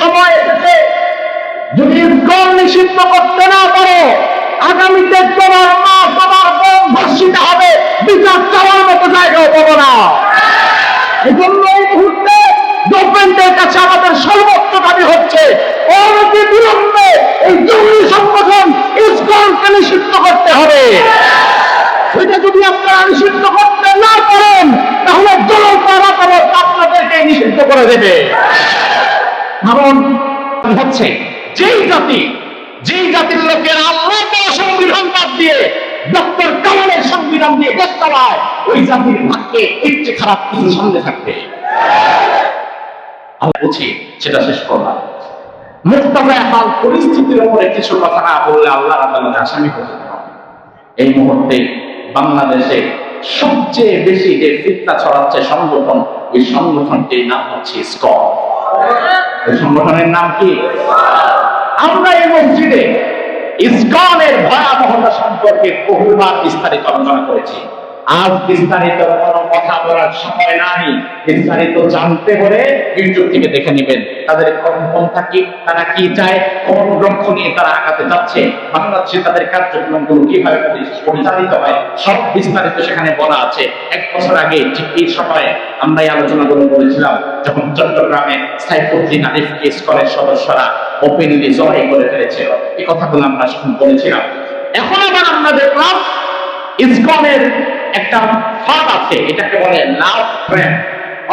সময় এসেছে। যদি ইসকন নিষিদ্ধ করতে না পারো, আগামীতে তোমার মা তোমার বোন ধর্ষিত হবে। বিচার চাওয়ার মতো জায়গাও পাবো না। এজন্য এই মুহূর্তে গভর্নমেন্টের কাছে আমাদের সর্বোচ্চ দাবি হচ্ছে, অনতি বিলম্বে এই জঙ্গি সংগঠন ইসকনকে নিষিদ্ধ করতে হবে। সেটা যদি আপনারা নিষিদ্ধ করতে না পারেন, তাহলে আদালত আপনাদেরকে নিষিদ্ধ করে দেবে। কারণ হচ্ছে যেই জাতি, যেই জাতির লোকের আল্লাহ সংবিধান বাদ দিয়ে ডক্টর কামালের সংবিধান দিয়ে দেশ চালায়, ওই জাতির ভাগ্যে এর খারাপ কিছু সামনে থাকবে। বলছি, সেটা শেষ করলাম মুক্তবে হাল পরিস্থিতির উপরে কিছু কথা না বললে আল্লাহ আদালতে আসামি হবে। এই মুহূর্তে বাংলাদেশে সবচেয়ে বেশি যে ফিতনা ছড়াচ্ছে সংগঠন ওই সংগঠনটির নাম হচ্ছে স্কট। সংগঠনের নাম কি? আমরা এই মসজিদে ইসকনের ভয়াবহতা সম্পর্কে বহুবার বিস্তারিত আলোচনা করেছি। আজ বিস্তারিত কোনো কথা বলার সময় নাই। বিস্তারিত জানতে হলে ইউটিউব থেকে দেখে নেবেন। তাদের কর্মপন্থা কি, তারা কি চায়, কোন লক্ষ্য নিয়ে তারা আগাতে যাচ্ছে বাংলাদেশে তাদের কার্যক্রমগুলো কীভাবে পরিচালিত হয়, সব বিস্তারিত সেখানে বলা আছে। এক বছর আগে ঠিক এই সময়ে আমরা এই আলোচনাগুলো করেছিলাম যখন চট্টগ্রামে সাইফুদ্দিন আলিফ কেস কলের সদস্যরা ওপেনলি জয় করে ফেলেছিল। এই কথাগুলো আমরা বলেছিলাম, এখন আবার আমরা দেখলাম ইসকনের একটা ফাঁদ আছে, এটাকে বলে লাভ ট্র্যাপ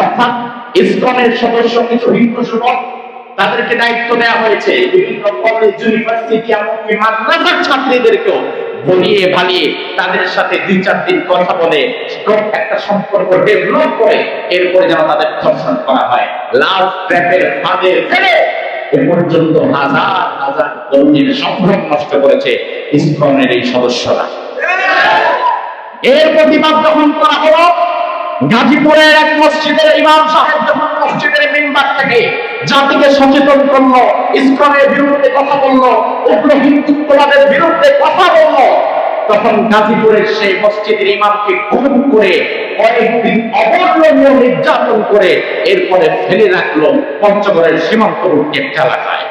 অর্থাৎ ইসকনের সদস্য কিছু হিন্দু যুবক, তাদেরকে দায়িত্ব দেওয়া হয়েছে। বিভিন্ন কলেজ ইউনিভার্সিটি এমনকি মাদ্রাসার ছাত্রীদেরকেও বলিয়ে ভালিয়ে তাদের সাথে দুই চার দিন কথা বলে একটা সম্পর্ক ডেভেলপ করে এরপরে যেন তাদের ধর্ষণ করা হয়। লাভ ট্র্যাপের ফাঁদে ফেলে এ পর্যন্ত হাজার হাজার সম্ভ্রম নষ্ট করেছে ইসকনের এই সদস্যরা। এর প্রতিবাদ যখন করা হলো, গাজীপুরের এক মসজিদের ইমাম সাহেব যখন মসজিদের মেম্বার থেকে জাতিকে সচেতন করল ইসকনের বিরুদ্ধে কথা বলল, উগ্র হিন্দুত্ববাদের বিরুদ্ধে কথা বলল, তখন গাজীপুরের সেই মসজিদের ইমামকে গুম করে কয়েকদিন অবর্ণনীয় নির্যাতন করে এরপরে ফেলে রাখল পঞ্চগড়ের সীমান্তবর্তী একটা এলাকায়।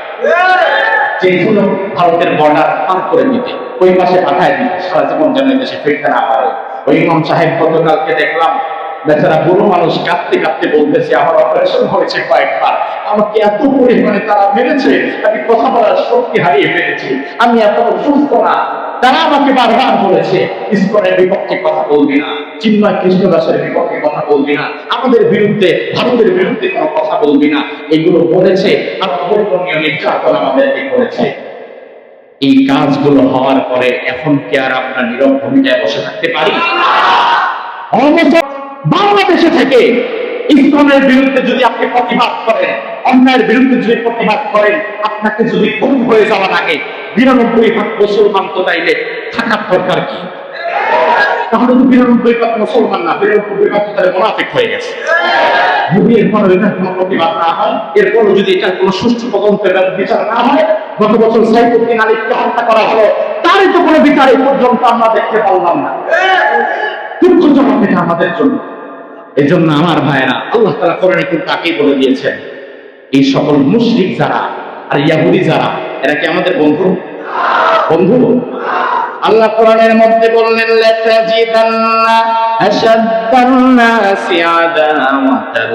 যেগুলো ভারতের বর্ডার পার করে দিতে। ওই পাশে পাঠায় দিতে। সারা জীবন যেন দেশে ফিরতে না পারে। ইমাম সাহেব গতকালকে দেখলাম বেচারা বুড়ো মানুষ কাঁদতে কাঁদতে বলতেছে, আমার অপারেশন হয়েছে কয়েকবার। আমাকে এত পরিমাণে তারা মেরেছে, আমি কথা বলার শক্তি হারিয়ে ফেলেছি। আমি সুস্থ না। তারা আমাকে বারবার বলেছে বিপক্ষে কথা বলবি না, চিন্ময় কৃষ্ণদাসের বিপক্ষে কথা বলবি না, আমাদের বিরুদ্ধে, ভারতের বিরুদ্ধে কোনো কথা বলবি না। এগুলো বলেছে আর অবর্ণনীয় নির্যাতন আমাদেরকে করেছে। এই কাজগুলো হওয়ার পরে এখন কি আর আমরা নীরব ভূমিকায় বসে থাকতে পারি? বাংলাদেশে থেকে ইসলামের বিরুদ্ধে যদি আপনি প্রতিবাদ করেন, অন্যায়ের বিরুদ্ধে যদি প্রতিবাদ করেন, আপনাকে যদি খুব হয়ে যাওয়ার আগে বিরানব্বই ভাগ মুসলমান তো তাইলে থাকার দরকার কি? তাহলে তো মুসলমান না। তাহলে হয়ে গেছে। যদি কোনো প্রতিবাদ না হয় যদি কোনো সুষ্ঠু তদন্তের বিচার না হয়, গত বছর হত্যা করা হলো, তারই তো কোনো বিচার এই পর্যন্ত আমরা দেখতে পারলাম না। দুঃখজনক এটা আমাদের জন্য। এই জন্য আমার ভাইয়েরা, আল্লাহ তালা কোরআনে কিন্তু তাকেই বলে দিয়েছেন, এই সকল মুশরিক যারা আর ইয়াহুদি যারা, এরা কি আমাদের বন্ধু? বন্ধু? আল্লাহ কোরআনের মধ্যে বললেন লাতাজিদান্না আশাদ্দান্নাসি আদাওয়াতাল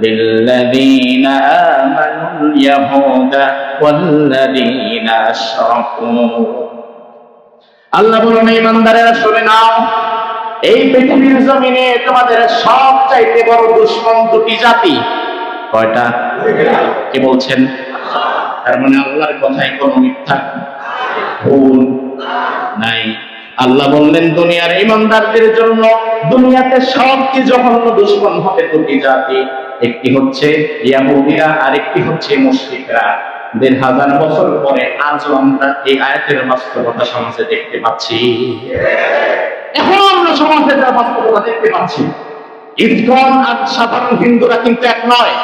للذين آمنوا اليهود والذين أشركوا আল্লাহ বলেন ইমানদারেরা শুনে নাও এই পৃথিবীর জমিনে তোমাদের সব চাইতে বড় দুশ্মন দুটি জাতি কয়টা কে বলছেন তার মানে আল্লাহর কথায় কোনো মিথ্যা ভুল নাই। আল্লাহ বললেন, দুনিয়ার ইমানদারদের জন্য দুনিয়াতে সবচেয়ে জঘন্য দুশ্মন হবে দুটি জাতি। একটি হচ্ছে ইয়াহুদিরা আর একটি হচ্ছে মুশরিকরা। দেড় হাজার বছর পরে আজও আমরা এই আয়াতের বাস্তবতা সমাজে দেখতে পাচ্ছি। এখন আমরা সমাজে তার বাস্তবতা দেখতে পাচ্ছি। ইসকন আর সাধারণ হিন্দুরা কিন্তু এক নয়।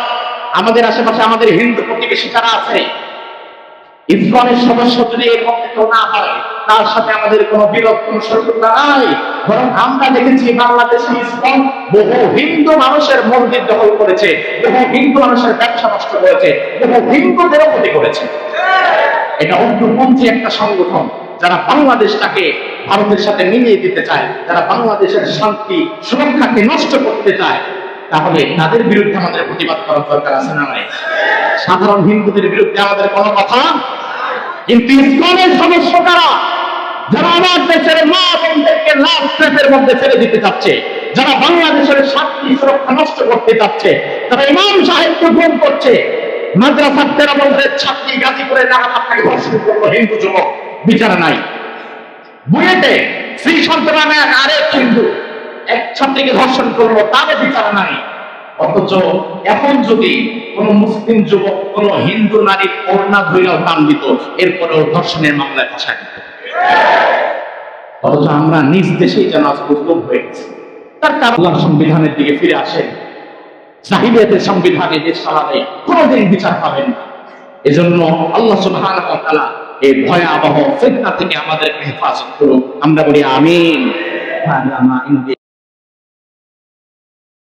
আমাদের আশেপাশে আমাদের হিন্দু প্রতিবেশী যারা আছে ইসলামের সদস্য যদি কেউ না হয় তার সাথে আমাদের কোনো বিরোধ, কোনো শত্রুতা নাই। বরং আমরা দেখেছি বাংলাদেশে ইসলাম বহু হিন্দু মানুষের মন্দির দখল করেছে, বহু হিন্দু মানুষের ব্যবসা নষ্ট করেছে, বহু হিন্দুদেরও ক্ষতি করেছে। এটা অন্যপন্থী একটা সংগঠন যারা বাংলাদেশটাকে ভারতের সাথে মিলিয়ে দিতে চায়, যারা বাংলাদেশের শান্তি, সুরক্ষাকে নষ্ট করতে চায়, তাহলে তাদের বিরুদ্ধে আমাদের প্রতিবাদ করার দরকার আছে না নাই? সাধারণ হিন্দুদের বিরুদ্ধে আমাদের কোনো কথা কিন্তু ইসলামের সদস্য কারা? যারা আমার দেশের মা বোনদেরকে লাভ ট্র্যাপের মধ্যে ফেলে দিতে চাচ্ছে, যারা বাংলাদেশের শান্তি সুরক্ষা নষ্ট করতে চাচ্ছে, তারা ইমাম সাহেবকে ফোন করছে। মাদ্রাসা তেরো বছরের ছাত্রী গাজী করে নাগাতাকে ধর্ষণ করল হিন্দু যুবক, বিচার নাই। বুয়েটে শ্রী সন্ত নামে আরেক হিন্দু, এক ছাত্রীকে ধর্ষণ করল তারও বিচার নাই। অথচ এখন যদি কোন মুসলিম যুবক, কোন হিন্দু নারীর কন্যা ধৈরাও টান দিত, এরপরেও ধর্ষণের মামলায় ফাঁসায় দিত। অথচ আমরা নিজ দেশেই যেন আজ মজলুম হয়ে গেছি। তার কারণ সংবিধানের দিকে ফিরে আসেন জাহিলিয়াতের সংবিধানে দেশ চালালে কোনোদিন বিচার পাবেন না। এজন্য আল্লাহ সুবহানাহু ওয়া তাআলা এই ভয়াবহ ফিতনা থেকে আমাদেরকে হেফাজত করুক। আমরা বলি আমিন।